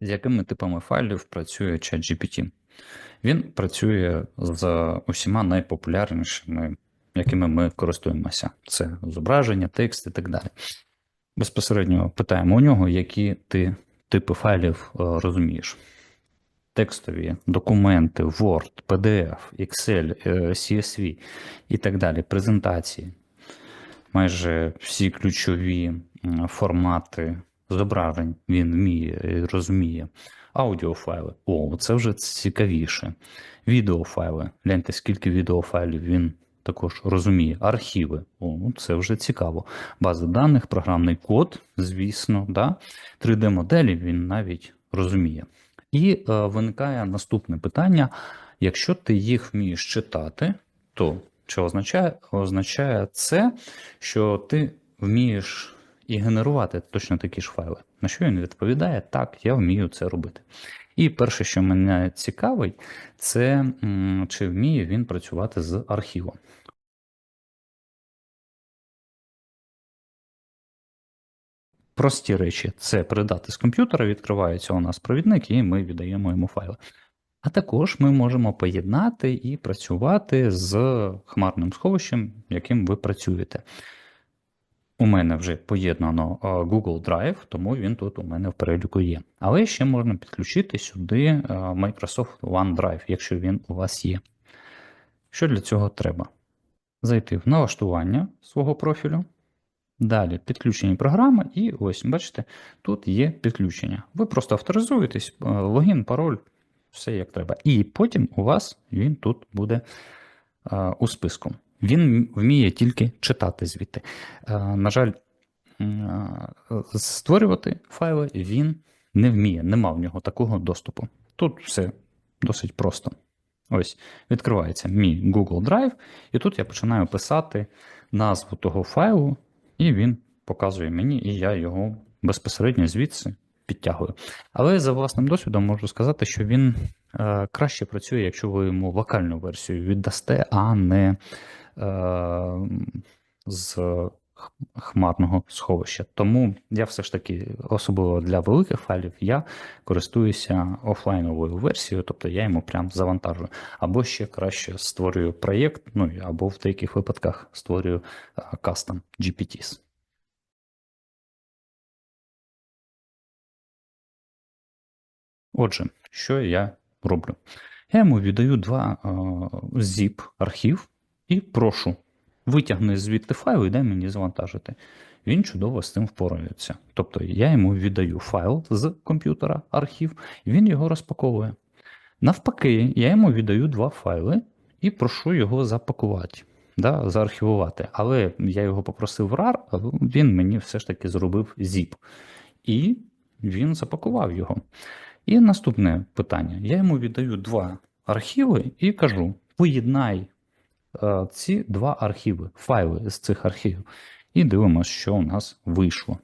З якими типами файлів працює ChatGPT? Він працює з усіма найпопулярнішими, якими ми користуємося. Це зображення, текст і так далі. Безпосередньо питаємо у нього, які ти типи файлів е, розумієш. Текстові, документи, Word, PDF, Excel, е, CSV і так далі, презентації. Майже всі ключові формати зображень він вміє розуміє. Аудіофайли. О, це вже цікавіше. Відеофайли. Гляньте, скільки відеофайлів він також розуміє. Архіви. О, це вже цікаво. Бази даних, програмний код, звісно, да? 3D-моделі він навіть розуміє. І е, виникає наступне питання: якщо ти їх вмієш читати, то що означає? Означає це, що ти вмієш і генерувати точно такі ж файли. На що він відповідає? Так, я вмію це робити. І перше, що мене цікавить, це чи вміє він працювати з архівом. Прості речі це передати з комп'ютера, відкривається у нас провідник, і ми віддаємо йому файли. А також ми можемо поєднати і працювати з хмарним сховищем, яким ви працюєте. У мене вже поєднано Google Drive, тому він тут у мене в переліку є. Але ще можна підключити сюди а, Microsoft OneDrive, якщо він у вас є. Що для цього треба? Зайти в налаштування свого профілю. Далі підключені програми, і ось, бачите, тут є підключення. Ви просто авторизуєтесь, е, логін, пароль, все як треба. І потім у вас він тут буде е, у списку. Він вміє тільки читати звідти. Е, на жаль, е, створювати файли він не вміє, нема в нього такого доступу. Тут все досить просто. Ось, відкривається мій Google Drive, і тут я починаю писати назву того файлу, і він показує мені, і я його безпосередньо звідси підтягую. Але за власним досвідом можу сказати, що він е, краще працює, якщо ви йому локальну версію віддасте, а не з хмарного сховища. Тому я все ж таки, особливо для великих файлів, я користуюся офлайновою версією, тобто я йому прям завантажую. Або ще краще створюю проєкт, ну або в деяких випадках створюю кастом GPTs. Отже, що я роблю? Я йому віддаю два е, zip архів і прошу витягни звідти файл і дай мені завантажити. Він чудово з цим впорається. Тобто я йому віддаю файл з комп'ютера, архів, і він його розпаковує. Навпаки, я йому віддаю два файли і прошу його запакувати, да, заархівувати. Але я його попросив RAR, а він мені все ж таки зробив zip. І він запакував його. І наступне питання: я йому віддаю два архіви і кажу: поєднай ці два архіви, файли з цих архівів, і дивимося, що у нас вийшло.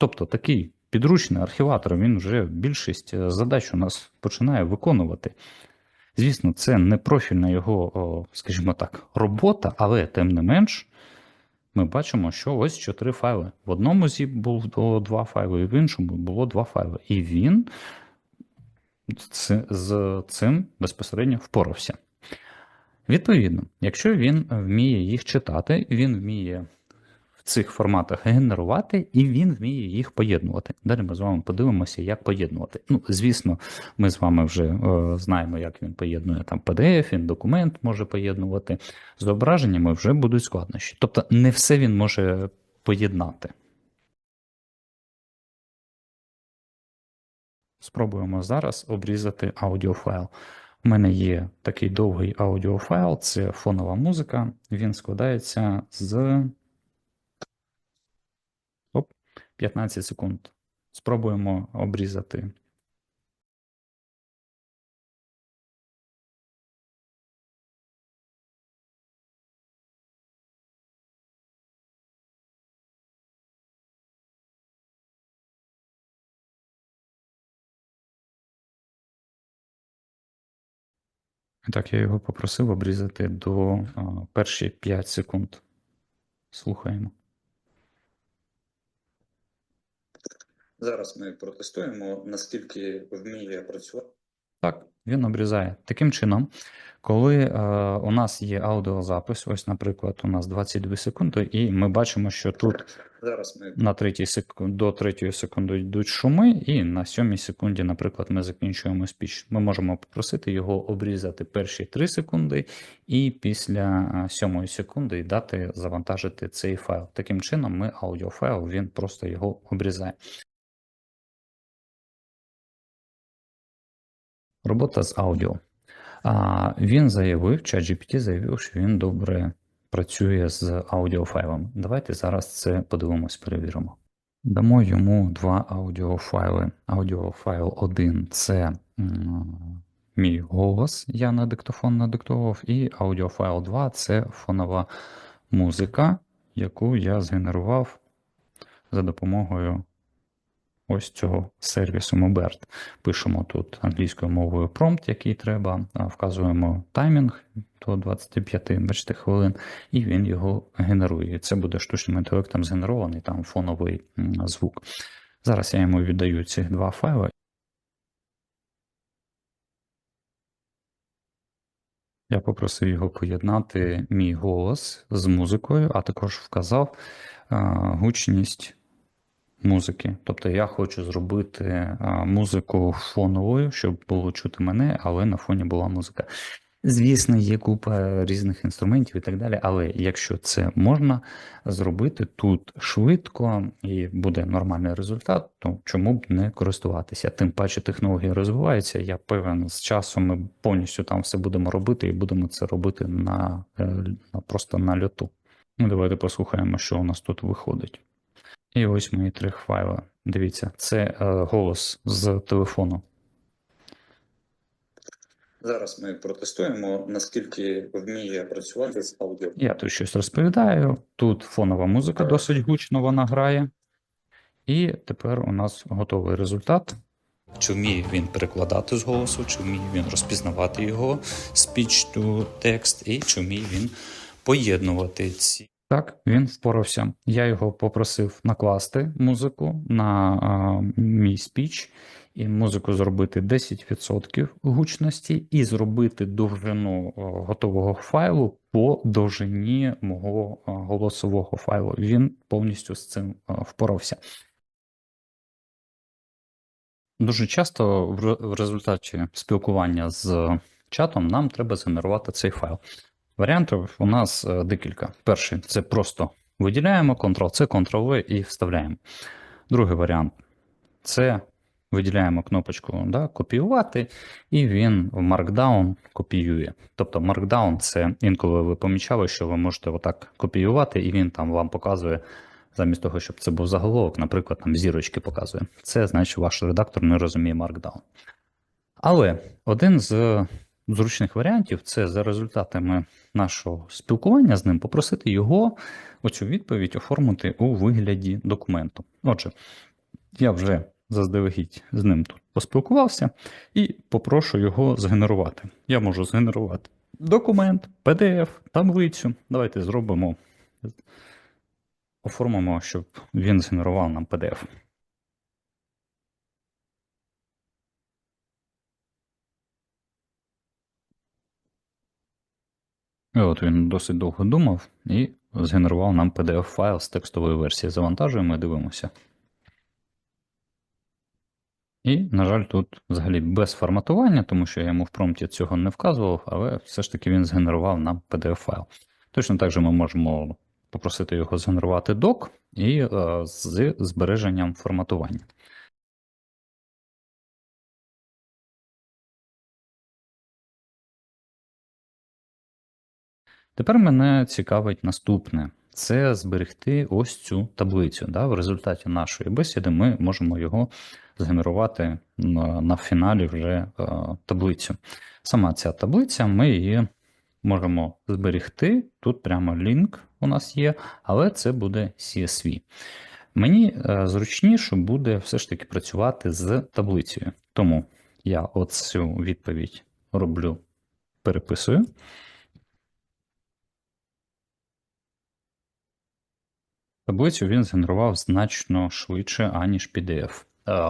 Тобто такий підручний архіватор, він вже більшість е, задач у нас починає виконувати. Звісно, це не профільна його, скажімо так, робота, але тим не менш, ми бачимо, що ось чотири файли. В одному ZIP було два файли, і в іншому було два файли. І він з цим безпосередньо впорався. Відповідно, якщо він вміє їх читати, він вміє в цих форматах генерувати, і він вміє їх поєднувати. Далі ми з вами подивимося, як поєднувати. Ну, звісно, ми з вами вже е, знаємо, як він поєднує там PDF, він документ може поєднувати. З зображеннями вже будуть складнощі. Тобто, не все він може поєднати. Спробуємо зараз обрізати аудіофайл. У мене є такий довгий аудіофайл, це фонова музика. Він складається з Оп, 15 секунд. Спробуємо обрізати. Так, я його попросив обрізати до а, перші 5 секунд. Слухаємо. Зараз ми протестуємо, наскільки вміє працювати. Так, він обрізає. Таким чином, коли е, у нас є аудіозапис, ось, наприклад, у нас 22 секунди, і ми бачимо, що тут Зараз ми на третій секунд, до третьої секунди йдуть шуми, і на сьомій секунді, наприклад, ми закінчуємо спіч. Ми можемо попросити його обрізати перші 3 секунди, і після а, сьомої секунди дати завантажити цей файл. Таким чином, ми аудіофайл, він просто його обрізає. Робота з аудіо. А, він заявив, ChatGPT заявив, що він добре працює з аудіофайлами. Давайте зараз це подивимось, перевіримо. Дамо йому два аудіофайли. Аудіофайл 1 це мій голос, я на диктофон надиктував, і аудіофайл 2 це фонова музика, яку я згенерував за допомогою ось цього сервісу Mobert. Пишемо тут англійською мовою промпт, який треба, вказуємо таймінг до 25 бачите, хвилин, і він його генерує. Це буде штучним інтелектом згенерований там фоновий звук. Зараз я йому віддаю ці два файли. Я попросив його поєднати мій голос з музикою, а також вказав гучність музики. Тобто я хочу зробити музику фоновою, щоб було чути мене, але на фоні була музика. Звісно, є купа різних інструментів і так далі, але якщо це можна зробити тут швидко і буде нормальний результат, то чому б не користуватися? Тим паче технології розвиваються. Я певен, з часом ми повністю там все будемо робити і будемо це робити на, е, просто на льоту. Ну, давайте послухаємо, що у нас тут виходить. І ось мої три файли. Дивіться, це е, голос з телефону. зараз ми протестуємо, наскільки вміє працювати з аудіо. Я тут щось розповідаю. Тут фонова музика досить гучно вона грає. І тепер у нас готовий результат. Чи вміє він перекладати з голосу, чи вміє він розпізнавати його speech to text, і чи вміє він поєднувати ці. Так, він впорався. Я його попросив накласти музику на а, мій спіч і музику зробити 10% гучності, і зробити довжину готового файлу по довжині мого голосового файлу. Він повністю з цим впорався. Дуже часто в результаті спілкування з чатом нам треба згенерувати цей файл. Варіантів у нас е, декілька. Перший це просто виділяємо Ctrl-C, Ctrl-V і вставляємо. Другий варіант це виділяємо кнопочку да, копіювати, і він в Markdown копіює. Тобто Markdown це інколи ви помічали, що ви можете отак копіювати, і він там вам показує, замість того, щоб це був заголовок, наприклад, там зірочки показує. Це значить, ваш редактор не розуміє Markdown. Але один з зручних варіантів це за результатами нашого спілкування з ним попросити його оцю відповідь оформити у вигляді документу. Отже, я вже заздалегідь з ним тут поспілкувався і попрошу його згенерувати. Я можу згенерувати документ, PDF, таблицю. Давайте зробимо, оформимо, щоб він згенерував нам PDF. От він досить довго думав і згенерував нам PDF-файл з текстової версії. Завантажуємо і дивимося. І, на жаль, тут взагалі без форматування, тому що я йому в промпті цього не вказував, але все ж таки він згенерував нам PDF-файл. Точно так же ми можемо попросити його згенерувати док і е, з збереженням форматування. Тепер мене цікавить наступне: це зберегти ось цю таблицю. Да? В результаті нашої бесіди ми можемо його згенерувати на, на фіналі вже е, таблицю. Сама ця таблиця, ми її можемо зберегти. Тут прямо лінк у нас є, але це буде CSV. Мені е, зручніше буде все ж таки працювати з таблицею. Тому я оцю відповідь роблю, переписую. Таблицю він згенерував значно швидше, аніж PDF.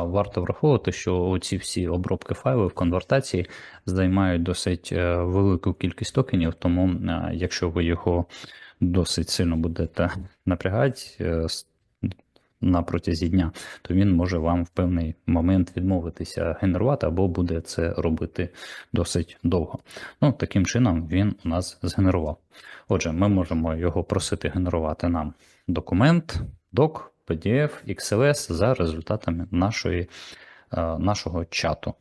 варто враховувати, що ці всі обробки файлів, конвертації займають досить е, велику кількість токенів, тому е, якщо ви його досить сильно будете напрягати е, на протязі дня, то він може вам в певний момент відмовитися генерувати або буде це робити досить довго. Ну, таким чином він у нас згенерував. Отже, ми можемо його просити генерувати нам документ, док, PDF, XLS за результатами нашої, е, нашого чату.